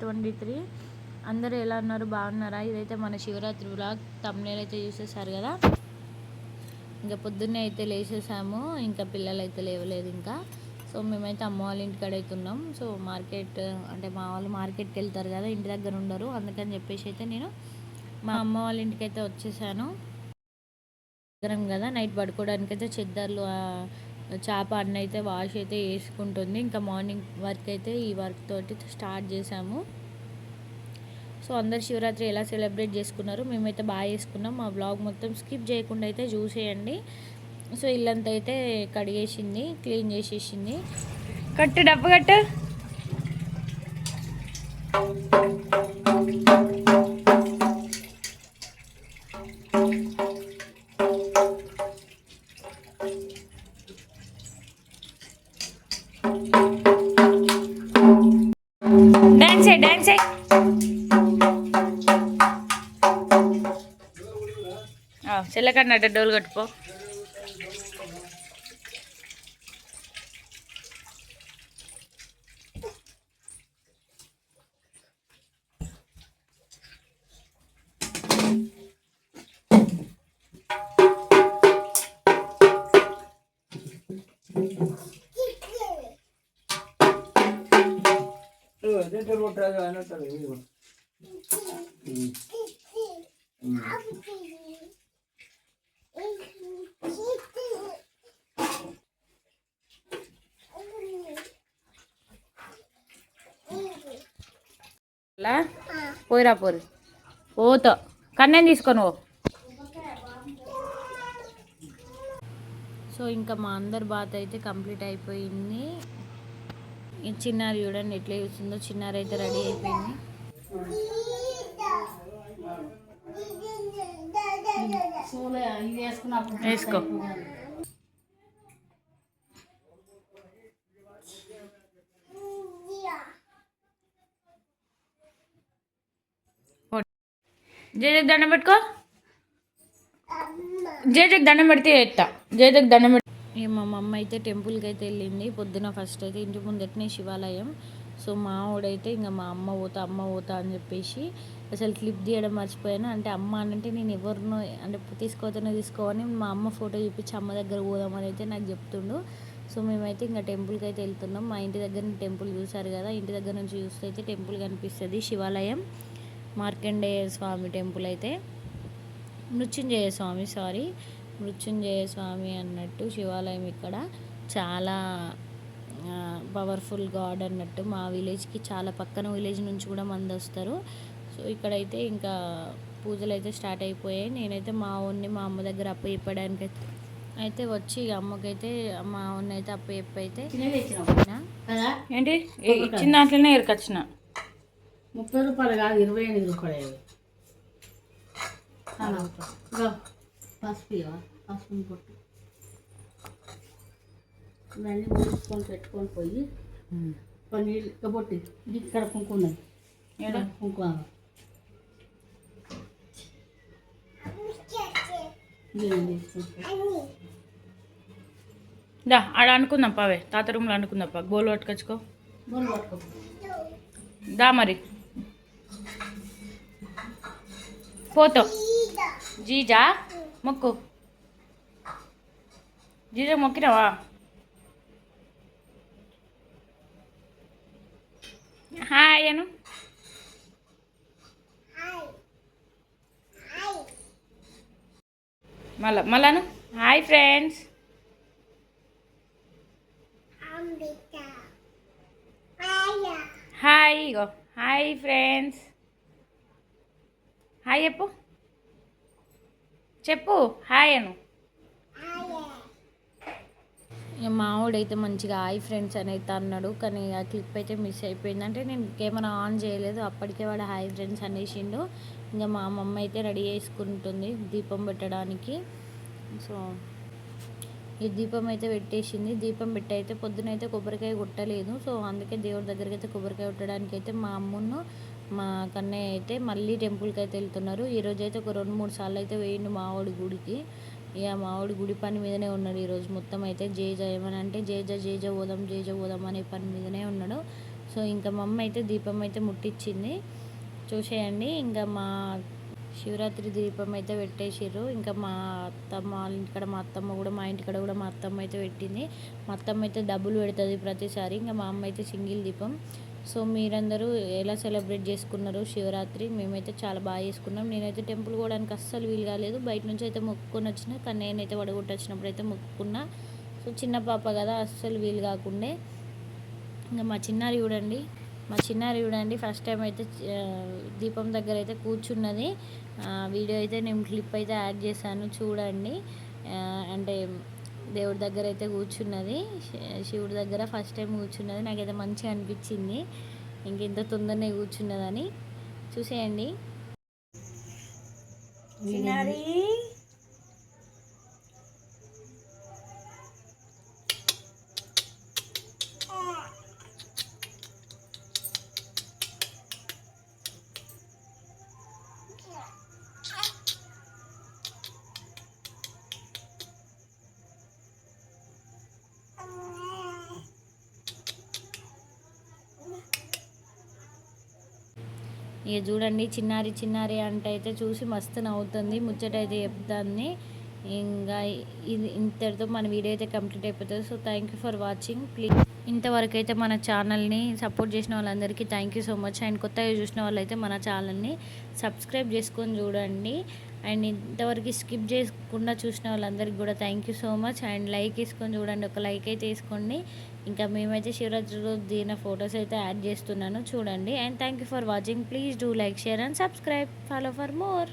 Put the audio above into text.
Twenty three అందరూ ఎలా ఉన్నారు? బాగున్నారా? ఇదైతే మన శివరాత్రి వ్లాగ్. తమ్నేల్ అయితే చూసేసారు కదా? ఇంకా పొద్దున్నే అయితే లేచేసాము ఇంకా పిల్లలు అయితే లేవలేదు ఇంకా. సో మేమైతే అమ్మ వాళ్ళ ఇంటికాడ అయితే ఉన్నాం. సో మార్కెట్ అంటే మా వాళ్ళు మార్కెట్కి వెళ్తారు కదా ఇంటి దగ్గర ఉండరు. అందుకని చెప్పేసి అయితే నేను మా అమ్మ వాళ్ళ ఇంటికి అయితే వచ్చేసాను కదా నైట్ పడుకోవడానికి అయితే చెద్దర్లు చేప అన్న అయితే వాష్ అయితే వేసుకుంటుంది. ఇంకా మార్నింగ్ వర్క్ అయితే ఈ వర్క్ తోటి స్టార్ట్ చేసాము సో అందరు శివరాత్రి ఎలా సెలబ్రేట్ చేసుకున్నారు మేమైతే బాగా చేసుకున్నాం. మా బ్లాగ్ మొత్తం స్కిప్ చేయకుండా అయితే చూసేయండి. సో ఇల్లంతా అయితే కడిగేసింది క్లీన్ చేసేసింది. కట్టు డబ్బు కట్టు. చెల్లకన్నట్టు డోలు కట్టుకో పోయిరా పోరి. పోతా. కన్నేం తీసుకొని పో. సో ఇంకా మా అందరి బాత్ అయితే కంప్లీట్ అయిపోయింది. ఈ చిన్నారి చూడండి ఎట్లా చూస్తుందో. చిన్నారి అయితే రెడీ అయిపోయింది. వేసుకో. జేజకి దండం పెట్టుకో. జేజకి దండం పెడితే ఎత్తా. జేజకి దండం పెట్టి మా మమ్మ అయితే టెంపుల్కి అయితే వెళ్ళింది. పొద్దున ఫస్ట్ అయితే ఇంటి ముందటనే శివాలయం. సో మా ఆవిడైతే ఇంకా మా అమ్మ పోతా అమ్మ పోతా అని చెప్పేసి అసలు క్లిప్ తీయడం మర్చిపోయాను. అంటే అమ్మ అంటే నేను ఎవరినో అంటే తీసుకోతేనే తీసుకోవని మా అమ్మ ఫోటో చూపించి అమ్మ దగ్గర పోదామని అయితే నాకు చెప్తుండు. సో మేమైతే ఇంకా టెంపుల్కి అయితే వెళ్తున్నాం. మా ఇంటి దగ్గర టెంపుల్ చూసారు కదా ఇంటి దగ్గర నుంచి చూస్తే అయితే టెంపుల్ కనిపిస్తుంది శివాలయం. మార్కండేయ స్వామి టెంపుల్ అయితే. మృత్యుంజయ స్వామి సారీ. మృత్యుంజయ స్వామి అన్నట్టు శివాలయం ఇక్కడ చాలా పవర్ఫుల్ గాడ్ అన్నట్టు మా విలేజ్కి చాలా పక్కన విలేజ్ నుంచి కూడా మంది వస్తారు. సో ఇక్కడైతే ఇంకా పూజలు అయితే స్టార్ట్ అయిపోయాయి. నేనైతే మా ఊరిని మా అమ్మ దగ్గర అప్ప చెప్పడానికి అయితే అయితే వచ్చి ఇక అమ్మకైతే మా ఊరిని అయితే అప్ప చెప్పి అయితే కదా? ఏంటి? ఇచ్చిన దాంట్లోనే ఎరకొచ్చిన ముప్పై రూపాయలు కాదు ఇరవై ఎనిమిది రూపాయలు. చాలా పసుపు పసుపుని పొట్టు ఇవన్నీ మూసుకొని పెట్టుకొని పోయి కొన్ని పొట్టి ఇక్కడ కుంకుమ. నీళ్ళు తీసుకుంటా దా ఆడ అనుకుందాం పావే. తాత రూమ్లో అనుకుందాం పా. గోలు పట్టుకొచ్చుకో. బోల్ పట్టుకో. దా మరి. పోతో. జీజా. మొక్కు. జీజా మొక్కినావా? హాయ్ అను. మళ్ళా మళ్ళాను హాయ్ ఫ్రెండ్స్. హాయ్ ఇగో. Hi friends. హాయ్ చెప్పు. చెప్పు. హాయ్ అను. మావిడైతే మంచిగా హాయ్ ఫ్రెండ్స్ అని అయితే అన్నాడు. కానీ ఆ క్లిప్ అయితే మిస్ అయిపోయింది. అంటే నేను కెమెరా ఆన్ చేయలేదు. అప్పటికే వాడు హాయ్ ఫ్రెండ్స్ అనేసిండు. ఇంకా మా మమ్మ అయితే రెడీ చేసుకుంటుంది దీపం పెట్టడానికి. సో ఈ దీపం అయితే పెట్టేసింది. దీపం పెట్టి అయితే పొద్దున అయితే కొబ్బరికాయ కొట్టలేదు. సో అందుకే దేవుడి దగ్గరికి అయితే కొబ్బరికాయ కొట్టడానికి అయితే మా అమ్మను మా కన్నయ్య అయితే మళ్ళీ టెంపుల్కి అయితే వెళ్తున్నారు. ఈరోజు అయితే ఒక రెండు మూడు సార్లు అయితే వేయండి మావాడి గుడికి. ఇక మావాడి గుడి పని మీదనే ఉన్నాడు ఈరోజు. మొత్తం అయితే జేజ ఏమని అంటే జేజ జేజ పోదాం జేజ పోదాం అనే పని మీదనే ఉన్నాడు. సో ఇంకా మా అమ్మ అయితే దీపం అయితే ముట్టించింది చూసేయండి. ఇంకా మా శివరాత్రి దీపం అయితే పెట్టేసిర్రు. ఇంకా మా అత్తమ్మ వాళ్ళ ఇంటికాడ మా అత్తమ్మ కూడా మా ఇంటికాడ కూడా మా అత్తమ్మ అయితే పెట్టింది. మా అత్తమ్మ అయితే డబ్బులు పెడుతుంది ప్రతిసారి. ఇంకా మా అమ్మ అయితే సింగిల్ దీపం. సో మీరందరూ ఎలా సెలబ్రేట్ చేసుకున్నారు శివరాత్రి మేమైతే చాలా బాగా చేసుకున్నాం. నేనైతే టెంపుల్ పోవడానికి అస్సలు వీలు కాలేదు. బయట నుంచి అయితే మొక్కుకొని వచ్చిన కానీ నేనైతే వడగొట్టి వచ్చినప్పుడు అయితే మొక్కుకున్నా. సో చిన్న పాప కదా అస్సలు వీలు కాకుండే. ఇంకా మా చిన్నారి చూడండి మా చిన్నారి చూడండి ఫస్ట్ టైం అయితే దీపం దగ్గర అయితే కూర్చున్నది. వీడియో అయితే నేను క్లిప్ అయితే యాడ్ చేశాను చూడండి. అంటే దేవుడి దగ్గర అయితే కూర్చున్నది. శి- శివుడి దగ్గర ఫస్ట్ టైం కూర్చున్నది. నాకైతే మంచిగా అనిపించింది. ఇంక ఇంత తొందరనే కూర్చున్నదని. చూసేయండి. ఇక చూడండి చిన్నారి చిన్నారి అంటే అయితే చూసి మస్తు నవ్వుతుంది. ముచ్చట అయితే చెప్తాన్ని ఇంకా ఇది ఇంతటితో మన వీడియో అయితే కంప్లీట్ అయిపోతుంది. So thank you for watching please ఇంతవరకు అయితే మన ఛానల్ని సపోర్ట్ చేసిన వాళ్ళందరికీ thank you so much and కొత్తగా చూసిన వాళ్ళైతే మన ఛానల్ని సబ్స్క్రైబ్ చేసుకొని చూడండి. అండ్ ఇంతవరకు స్కిప్ చేయకుండా చూసిన వాళ్ళందరికీ కూడా thank you so much and like వేసుకొని చూడండి. ఒక లైక్ అయితే వేసుకోండి. ఇంకా మేమైతే శివరాత్రి దిగిన ఫొటోస్ అయితే యాడ్ చేస్తున్నాను. చూడండి. And thank you for watching please do like share and subscribe follow for more